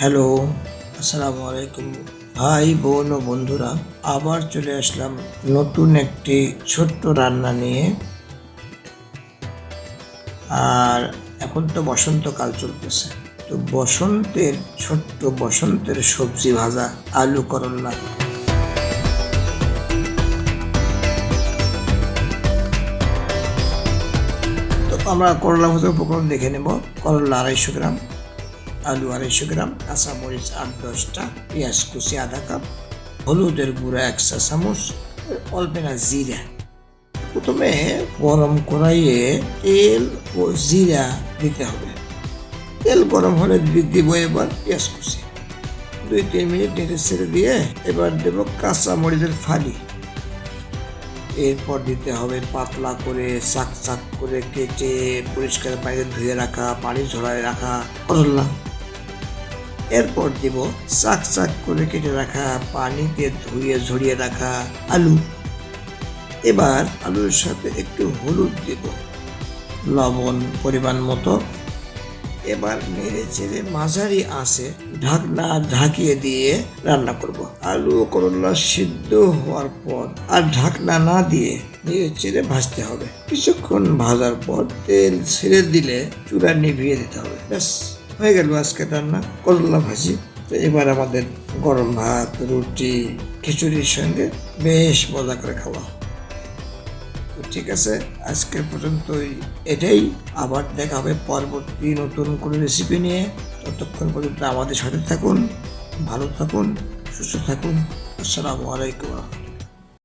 Hello, আসসালামু আলাইকুম। ভাই, বোন ও বন্ধুরা, আবার চলে আসলাম নতুন একটি ছোট্ট রান্না নিয়ে। আর এখন তো বসন্তকাল চলতেছে। তো বসন্তের, ছোট্ট বসন্তের সবজি ভাজা, আলু করল্লা তো আমরা করলা ভাজার উপকরণ দেখে নেব। করলা আড়াইশো গ্রাম। আলু আড়াইশো গ্রাম, কাঁচামরিচ আট দশটা, পেঁয়াজ কুচি আধা কাপ, হলুদের গুঁড়া এক চা চামচ অল্প না জিরা। প্রথমে গরম কড়াইয়ে তেল ও জিরা দিতে হবে। তেল গরম হলে দিব এবার পেঁয়াজ কুচি। দুই তিন মিনিট নেড়ে ছেড়ে দিয়ে এবার দেবো কাঁচা মরিচের ফালি। এরপর দিতে হবে পাতলা করে চাক চাক করে কেটে পরিষ্কার পানিতে ধুয়ে রাখা, পানি ঝরায় রাখা করলা। এরপর দিব চাক চাক করে কেটে রাখা পানিতে ধুয়ে ঝরিয়ে রাখা আলু। এবার আলুর সাথে একটু হলুদ দিব। লবণ পরিমাণ মতো। এবার নেড়ে চেড়ে মাঝারি আছে ঢাকনা ঢাকিয়ে দিয়ে রান্না করব। আলু করলা সিদ্ধ হওয়ার পর আর ঢাকনা না দিয়ে নেড়ে চেড়ে ভাজতে হবে। কিছুক্ষণ ভাজার পর তেল ছেড়ে দিলে চূড়া নিভিয়ে দিতে হবে। ব্যাস। হয়ে গেল আজকে রান্না, করলা ভাজি। তো এবার আমাদের গরম ভাত, রুটি, খিচুড়ির সঙ্গে বেশ মজা করে খাওয়া তো ঠিক আছে, আজকের পর্যন্তই এটাই। আবার দেখা হবে পরবর্তী নতুন কোনো রেসিপি নিয়ে। ততক্ষণ পর্যন্ত আমাদের সাথে থাকুন, ভালো থাকুন, সুস্থ থাকুন। আসসালামু আলাইকুম।